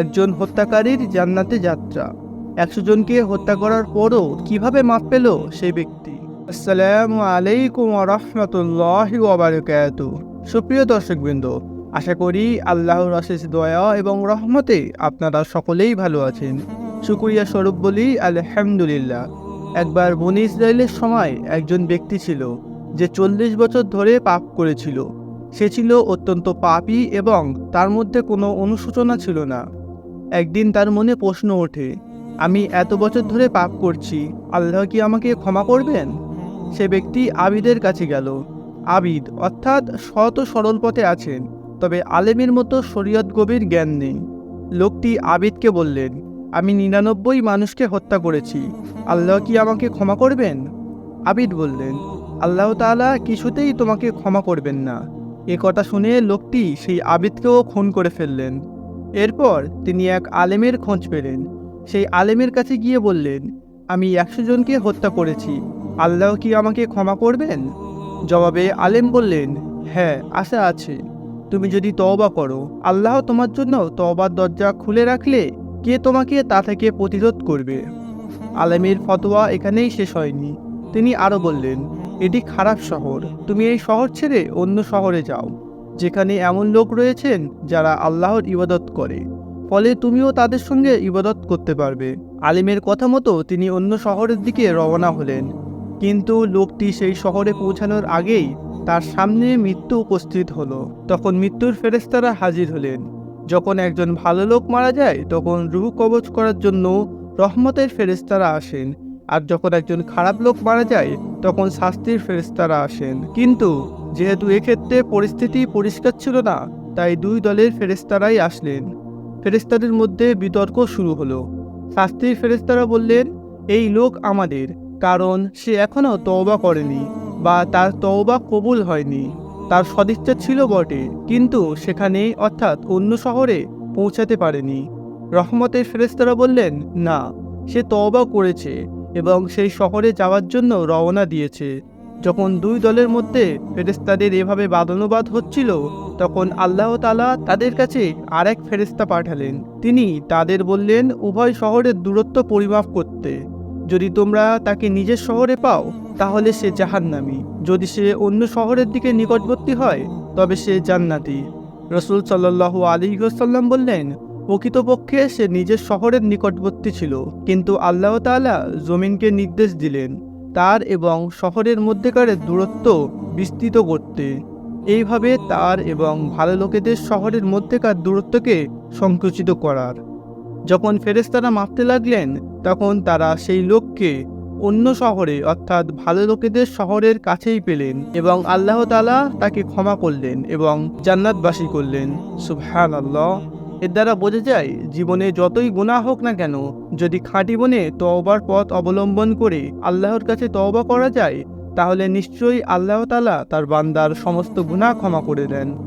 একজন হত্যাকারীর জান্নাতে যাত্রা। একশো জনকে হত্যা করার পরও কীভাবে মাপ পেল সেই ব্যক্তি? আসসালামু আলাইকুম রহমতুল্লাহ ওবরাকাত সুপ্রিয় দর্শকবৃন্দ, আশা করি আল্লাহর অশেষ দয়া এবং রহমতে আপনারা সকলেই ভালো আছেন। শুকুরিয়া স্বরূপ বলি আলহামদুলিল্লাহ। একবার বনি ইসরায়েলের সময় একজন ব্যক্তি ছিল, যে চল্লিশ বছর ধরে পাপ করেছিল। সে ছিল অত্যন্ত পাপী এবং তার মধ্যে কোনো অনুশোচনা ছিল না। একদিন তার মনে প্রশ্ন ওঠে, আমি এত বছর ধরে পাপ করছি, আল্লাহ কি আমাকে ক্ষমা করবেন? সে ব্যক্তি আবিদের কাছে গেল। আবিদ অর্থাৎ শত সরল পথে আছেন, তবে আলেমের মতো শরীয়ত গভীর জ্ঞান নেই। লোকটি আবিদকে বললেন, আমি নিরানব্বই মানুষকে হত্যা করেছি, আল্লাহ কি আমাকে ক্ষমা করবেন? আবিদ বললেন, আল্লাহ তাআলা কিছুতেই তোমাকে ক্ষমা করবেন না। এ কথা শুনে লোকটি সেই আবিদকেও খুন করে ফেললেন। এরপর তিনি এক আলেমের খোঁজ পেলেন। সেই আলেমের কাছে গিয়ে বললেন, আমি একশো জনকে হত্যা করেছি। আল্লাহ কি আমাকে ক্ষমা করবেন? জবাবে আলেম বললেন হ্যাঁ আশা আছে। তুমি যদি তওবা করো, আল্লাহ তোমার জন্য তওবার দরজা খুলে রাখলে কে তোমাকে তা থেকে প্রতিরোধ করবে? আলেমের ফতোয়া এখানেই শেষ হয়নি। তিনি আরও বললেন, এটি খারাপ শহর। তুমি এই শহর ছেড়ে অন্য শহরে যাও। যেখানে এমন লোক রয়েছেন যারা আল্লাহর ইবাদত করে। ফলে তুমিও তাদের সঙ্গে ইবাদত করতে পারবে। আলিমের কথা মতো তিনি অন্য শহরের দিকে রওনা হলেন। কিন্তু লোকটি সেই শহরে পৌঁছানোর আগেই তার সামনে মৃত্যু উপস্থিত হলো। তখন মৃত্যুর ফেরেস্তারা হাজির হলেন। যখন একজন ভালো লোক মারা যায়, তখন রুহু কবচ করার জন্য রহমতের ফেরেস্তারা আসেন। আর যখন একজন খারাপ লোক মারা যায়, তখন শাস্তির ফেরেস্তারা আসেন। কিন্তু যেহেতু এক্ষেত্রে পরিস্থিতি পরিষ্কার ছিল না, তাই দুই দলের ফেরেস্তারাই আসলেন। ফেরেস্তাদের মধ্যে বিতর্ক শুরু হলো। শাস্তির ফেরেস্তারা বললেন, এই লোক আমাদের, কারণ সে এখনও তওবা করেনি বা তার তওবা কবুল হয়নি। তার সদিচ্ছা ছিল বটে, কিন্তু সেখানে অর্থাৎ অন্য শহরে পৌঁছাতে পারেনি। রহমতের ফেরেস্তারা বললেন, না, সে তওবা করেছে। এবং সেই শহরে যাওয়ার জন্য রওনা দিয়েছে। যখন দুই দলের মধ্যে ফেরেস্তাদের এভাবে বাদানুবাদ হচ্ছিল, তখন আল্লাহ তালা তাদের কাছে আর এক ফেরেস্তা পাঠালেন। তিনি তাদের বললেন, উভয় শহরের দূরত্ব পরিমাপ করতে। যদি তোমরা তাকে নিজের শহরে পাও, তাহলে সে জাহান্নামি। যদি সে অন্য শহরের দিকে নিকটবর্তী হয়, তবে সে জান্নাতি। রসুল সাল্লাহু আলী সাল্লাম বললেন প্রকৃতপক্ষে সে নিজের শহরের নিকটবর্তী ছিল, কিন্তু আল্লাহ তাআলা জমিনকে নির্দেশ দিলেন তার এবং শহরের মধ্যেকার দূরত্ব বিস্তৃত করতে। এইভাবে তার এবং ভালো লোকেদের শহরের মধ্যেকার দূরত্বকে সংকুচিত করার। যখন ফেরেস্তারা মাপতে লাগলেন, তখন তারা সেই লোককে অন্য শহরে অর্থাৎ ভালো লোকেদের শহরের কাছেই পেলেন এবং আল্লাহ তালা তাকে ক্ষমা করলেন এবং জান্নাতবাসী করলেন। সুবহান আল্লাহ এর দ্বারা বোঝা যায়, জীবনে যতই গুণা হোক না কেন, যদি খাঁটি বনে তওবার পথ অবলম্বন করে আল্লাহর কাছে তওবা করা যায়, তাহলে নিশ্চয়ই আল্লাহ তালা তার বান্দার সমস্ত গুণা ক্ষমা করে দেন।